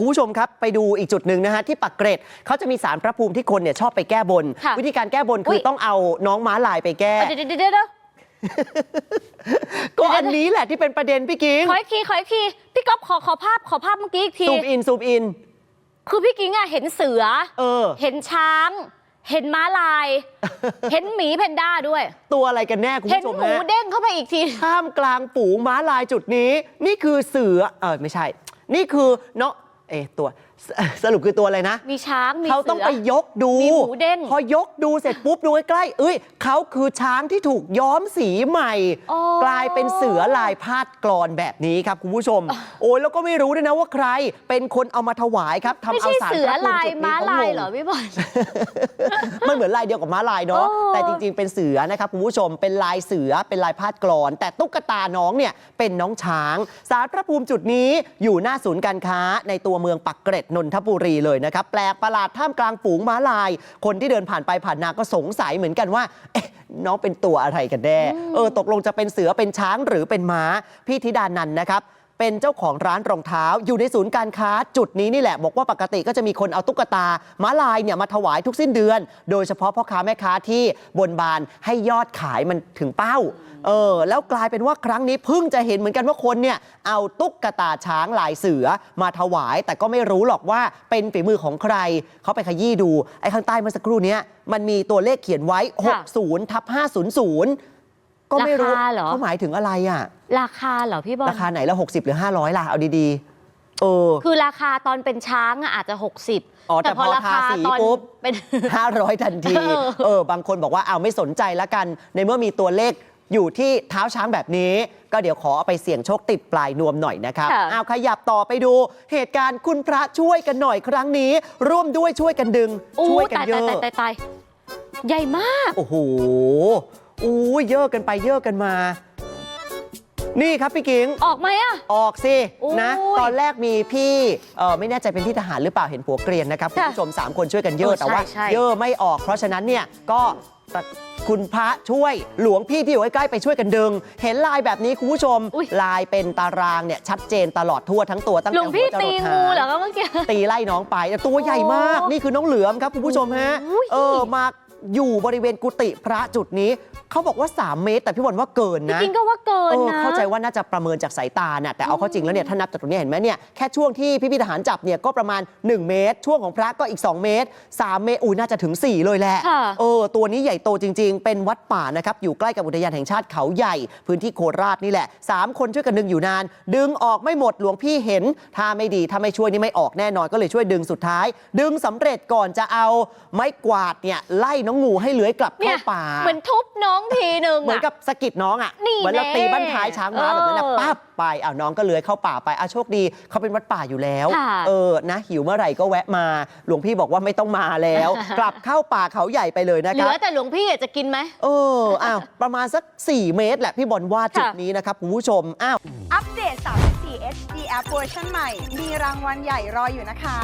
คุณผู้ชมครับไปดูอีกจุดหนึ่งนะฮะที่ปักเกร็ดเขาจะมีสารพระภูมิที่คนเนี่ยชอบไปแก้บน ค่ะ วิธีการแก้บนคือุ๊อยต้องเอาน้องม้าลายไปแก้ เดี๋ยวเดี๋ยวเดี๋ยวเดี๋ยว ก็อันนี้แหละที่เป็นประเด็นพี่กิ้งขออีกทีขออีกทีพี่ก๊อฟขอขอภาพขอภาพเมื่อกี้อีกที ซูมอินซูมอิน คือพี่กิ้งอะเห็นเสือ เออ เห็นช้าง เห็นม้าลาย เห็นหมีแพนด้าด้วย ตัวอะไรกันแน่คุณเห็นผู้ชมหมูฮะ เด้งเข้าไปอีกที ท่ามกลางฝูงม้าลายจุดนี้ นี่คือเสือเออไม่ใช่ นี่คือเนาะ เอตัว สสรุปคือตัวอะไรนะ มีช้างมีเขาเสืต้องไปยกดู มีหมูเด้งพอยกดูเสร็จปุ๊บดูใกล้ๆเอ้ยเขาคือช้างที่ถูกย้อมสีใหม่ อ๋อกลายเป็นเสือลายพาดกรอนแบบนี้ครับคุณผู้ชม โอ้ยแล้วก็ไม่รู้ด้วยนะว่าใคร เป็นคนเอามาถวายครับทำไม่เอาใช่สารเสือพระภูมิลายจุดนี้ม้าเขาลายงงเหรอพี่บอล มันเหมือนลายเดียวกับม้าลายเนาะ โอ้ แต่จริงๆ เป็นเสือนะครับคุณผู้ชม เป็นลายเสือ เป็นลายพาดกรอน แต่ตุ๊กตาน้องเนี่ยเป็นน้องช้าง สารพระภูมิจุดนี้อยู่หน้าศูนย์การค้าในตัวเมืองปักเกร็ดนนทบุรีเลยนะครับ แปลกประหลาดท่ามกลางฝูงม้าลาย คนที่เดินผ่านไปผ่านมาก็สงสัยเหมือนกันว่าเอ๊ะน้องเป็นตัวอะไรกันแน่เออตกลงจะเป็นเสือเป็นช้างหรือเป็นม้าพี่ธิดานันท์นะครับ เป็นเจ้าของร้านรองเท้า อยู่ในศูนย์การค้าจุดนี้นี่แหละ บอกว่าปกติก็จะมีคนเอาตุ๊กตาม้าลายเนี่ยมาถวายทุกสิ้นเดือน โดยเฉพาะพ่อค้าแม่ค้าที่บนบานให้ยอดขายมันถึงเป้า เออ แล้วกลายเป็นว่าครั้งนี้เพิ่งจะเห็นเหมือนกันว่าคนเนี่ยเอาตุ๊กตาช้างลายเสือมาถวาย แต่ก็ไม่รู้หรอกว่าเป็นฝีมือของใคร เขาไปขยี้ดูไอ้ข้างใต้เมื่อสักครู่เนี้ยมันมีตัวเลขเขียนไว้ค่ะ60ทับ500 ก็ไม่รู้ราคาเหรอ เขาหมายถึงอะไรอะ ราคาเหรอพี่บอล ราคาไหนละ60หรือ500ล่ะ เอาดีๆ เออ คือราคาตอนเป็นช้างอะอาจจะ 60อ๋อแต่พอทาสีตอนปุ๊บ เป็น500ทันที เออ เออ บางคนบอกว่าเอาไม่สนใจละกัน ในเมื่อมีตัวเลขอยู่ที่เท้าช้างแบบนี้ ก็เดี๋ยวขอเอาไปเสี่ยงโชคติดปลายนวมหน่อยนะครับค่ะ เอาขยับต่อไปดู เหตุการณ์คุณพระช่วยกันหน่อยครั้งนี้ ร่วมด้วยช่วยกันดึง อู้ช่วยกันตายเยตายอะ ตายตายใหญ่มาก โอ้โห อู้เยอะกันไปเยอะกันมา นี่ครับพี่กิง ออกไหมอะ ออกสิโอ้ยนะ ตอนแรกมีพี่เออไม่แน่ใจเป็นพี่ทหารหรือเปล่าเห็นผัวเกรียนนะครับคุณค่ะผู้ชม 3 คนช่วยกันเยอะเออแต่ว่า ใช่ใช่ เยอะไม่ออก เพราะฉะนั้นเนี่ยก็คุณพระช่วยหลวงพี่ที่อยู่ใกล้ๆไปช่วยกันดึง เห็นลายแบบนี้คุณผู้ชม อุ๊ย ลายเป็นตารางเนี่ยชัดเจนตลอดทั่วทั้งตัวตั้งหลแต่วงหัพี่วจรตีดหางูเหรองคะเมื่อกี้ ตีไล่น้องไปแต่ตัวใหญ่มากโอ้นี่คือน้องเหลือมครับคุณผู้ชมฮะ โอ้ย เออมา อยู่บริเวณกุฏิพระจุดนี้ เขาบอกว่า 3 เมตร แต่พี่บอลว่าเกินพี่นะกินก็ว่าเกินเออนะเข้าใจว่าน่าจะประเมินจากสายตาน่ะแต่เอาเข้าจริงแล้วเนี่ยถ้านับจากตรงนี้เห็นไหมเนี่ยแค่ช่วงที่พี่พี่ทหารจับเนี่ยก็ประมาณ 1 เมตร ช่วงของพระก็อีก 2 เมตร 3 เมตรอุ้ยน่าจะถึง 4 เลยแหละค่ะเออตัวนี้ใหญ่โตจริง ๆ เป็นวัดป่านะครับอยู่ใกล้กับอุทยานแห่งชาติเขาใหญ่ พื้นที่โคราชนี่แหละ 3 คนช่วยกันดึงอยู่นาน ดึงออกไม่หมดหลวงพี่เห็นถ้าไม่ดีถ้าไม่ช่วยนี่ไม่ออกแน่นอนก็เลยช่วยดึงสุดท้าย ดึงสำเร็จก่อนจะเอาไม้กวาดเนี่ยไล่น้องงูให้เลื้อยกลับเนี่เข้ายป่า เหมือนทุบน้องทีหนึ่งเหมือนกับสะกิดน้องอะ นี่เหมือนเราแน่ตีบั้นท้ายช้างม้าแบบนั้นนะเออปั๊บไปอ้าวน้องก็เลื้อยเข้าป่าไปอะโชคดีเขาเป็นวัดป่าอยู่แล้ว ค่ะเออนะ หิวเมื่อไหร่ก็แวะมา หลวงพี่บอกว่าไม่ต้องมาแล้วกลับเข้าป่าเขาใหญ่ไปเลยนะเหคลืรับ อแต่หลวงพี่อะจะกินไหม เอออ้าวประมาณสัก 4 เมตรแหละพี่บอลว่าจุดค่ะ นี้นะครับคุณผู้ชมอ้าว อัปเดต 34 HD App เวอร์ชันใหม่ มีรางวัลใหญ่รออยู่นะคะ